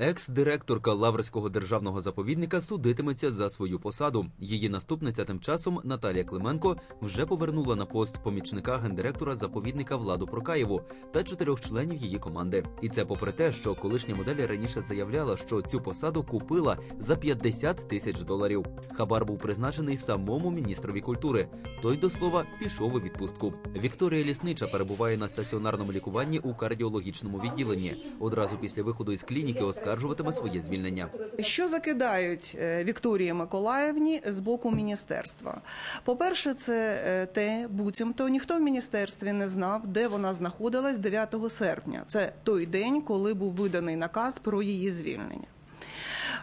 Екс-директорка Лаврського державного заповідника судитиметься за свою посаду. Її наступниця тим часом Наталія Клименко вже повернула на пост помічника гендиректора заповідника Владу Прокаєву та чотирьох членів її команди. І це попри те, що колишня модель раніше заявляла, що цю посаду купила за 50 тисяч доларів. Хабар був призначений самому міністрові культури. Той до слова пішов у відпустку. Вікторія Ліснича перебуває на стаціонарному лікуванні у кардіологічному відділенні. Одразу після виходу із клініки оскаржуватиме своє звільнення. Що закидають е, Вікторії Миколаївні з боку міністерства? По-перше, це е, те, буцімто ніхто в міністерстві не знав, де вона знаходилась 9 серпня. Це той день, коли був виданий наказ про її звільнення.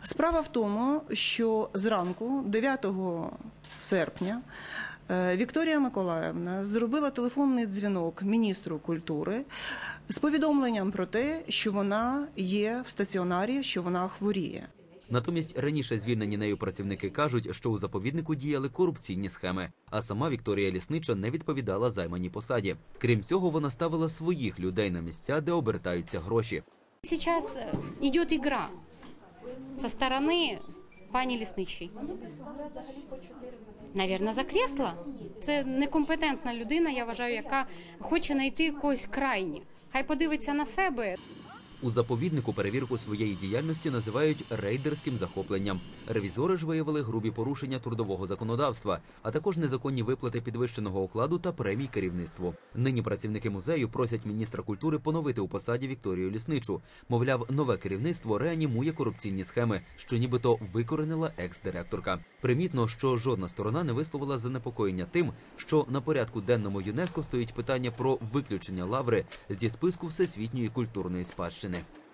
Справа в тому, що зранку, 9 серпня, Вікторія Миколаївна зробила телефонний дзвінок міністру культури з повідомленням про те, що вона є в стаціонарі, що вона хворіє. Натомість раніше звільнені нею працівники кажуть, що у заповіднику діяли корупційні схеми. А сама Вікторія Ліснича не відповідала займаній посаді. Крім цього, вона ставила своїх людей на місця, де обертаються гроші. Сейчас э, идет игра со стороны пані Лісничій. Навірно, за кресло. Це некомпетентна людина, я вважаю, яка хоче знайти когось крайні. Хай подивиться на себе. У заповіднику перевірку своєї діяльності називають рейдерським захопленням. Ревізори ж виявили грубі порушення трудового законодавства, а також незаконні виплати підвищеного окладу та премій керівництву. Нині працівники музею просять міністра культури поновити у посаді Вікторію Лісничу. Мовляв, нове керівництво реанімує корупційні схеми, що нібито викоренила екс-директорка. Примітно, що жодна сторона не висловила занепокоєння тим, що на порядку денному ЮНЕСКО стоїть питання про виключення лаври зі списку всесвітньої культурної спадщини. Jenny.